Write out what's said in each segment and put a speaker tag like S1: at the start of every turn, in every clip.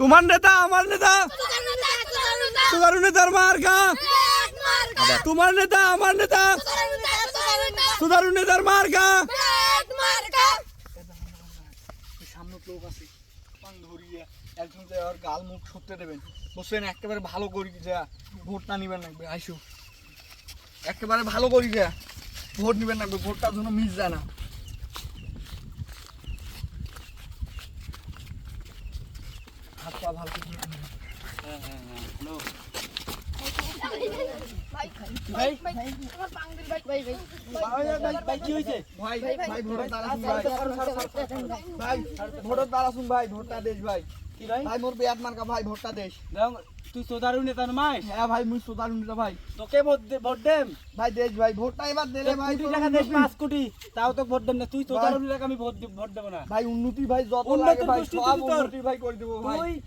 S1: তোমার নেতা আমার নেতা। সুধারু নেতার মার্কা। তোমার নেতা আমার নেতা। সুধারু নেতার মার্কা।
S2: সামনে লোক আছে ধরিয়ে একজন যে আর গাল মুখ দেবেন একেবারে ভালো করি যা ভোটটা নিবেন না আইসু একেবারে ভালো করি যা ভোট নিবেন না ভোটটার জন্য মিস যায় না। হাত পা ভালো নেবেন। ভাই ভোটার ভাই ভোটটা দেশ ভাই
S3: কি ভাই?
S2: ভাই মোর বেয়াত মার্কা ভাই ভোটটা দেশ।
S3: তুই সোদারু
S2: হ্যাঁ ভাই মুই সোদার উন্নতা ভাই।
S3: তোকে ভোট দে- ভোট দেম?
S2: ভাই দেশ ভাই ভোটটা এবার দিলে ভাই
S3: কোটি টাকা দেশ
S2: উন্নতি।
S3: পাঁচ কোটি। তাও তো ভোট দেম না। তুই সোদারু নেতাকে আমি ভোট ভোট দেব না।
S2: ভাই উন্নতি ভাই যত লাগে ভাই সব উন্নতি ভাই করে দেবো ভাই।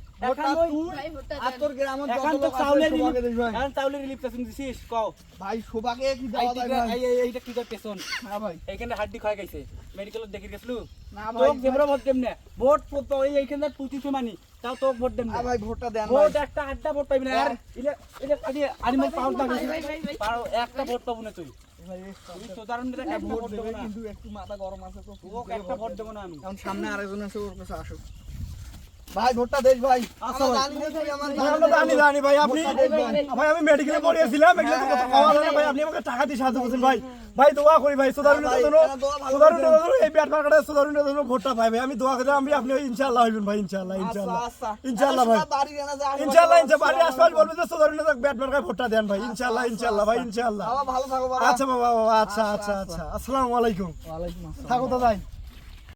S3: হাড্ডি গেছে। দেখি গেছলু? ভোট এইখানে পুতিছে মানি তাও ভোট
S2: ভাই ভোটটা দেন
S3: ভোট একটা আড্ডা ভোট পাবি না আর। আদি পাও একটা ভোট পাবো না তুই। একটা
S2: ভোট
S3: না।
S2: কিন্তু একটু মাথা গরম আছে তো।
S3: একটা ভোট দেবো না আমি।
S2: সামনে আরেকজন আছে ওর কাছে আসো ভাই ভোটটা দেশ
S1: আচ্ছা।
S2: জানি
S1: জানি আপনি আমি মেডিকেলে পড়িয়েছিলাম এগুলো তো কথা কওয়া যায় না ভাই আপনি আমাকে টাকা দিয়ে সাহায্য করছেন ভাই। ভাই দোয়া করি ভাই সুধারু নেতার
S2: ভাই,
S1: জন্য
S2: এরা দোয়া ভালো
S1: সুধারু
S2: করছেন।
S1: নেতার জন্য এই ব্যাট মার্কাটা সুধারু নেতার জন্য ভোটটা পাই ভাই। আমি দোয়া করি আমি আপনি ইনশাআল্লাহ হইবেন ভাই ইনশাআল্লাহ ইনশাআল্লাহ।
S2: আচ্ছা, আচ্ছা।
S1: ইনশাআল্লাহ ভাই।
S2: সব বাড়ি জানা যায়, আশেপাশে
S1: ইনশাআল্লাহ ইনশাআল্লাহ বাড়ি আশপাশ
S2: ভালো।
S1: যে সুধারু ব্যাট মার্কায় ভোটটা দেন ভাই। ইনশাআল্লাহ ইনশাআল্লাহ ভাই ইনশাআল্লাহ।
S2: থাকো
S1: আচ্ছা বাবা আচ্ছা আচ্ছা। আচ্ছা। আসসালামু আলাইকুম।
S2: ওয়ালাইকুম আসসালাম।
S1: থাকো তো ভাই।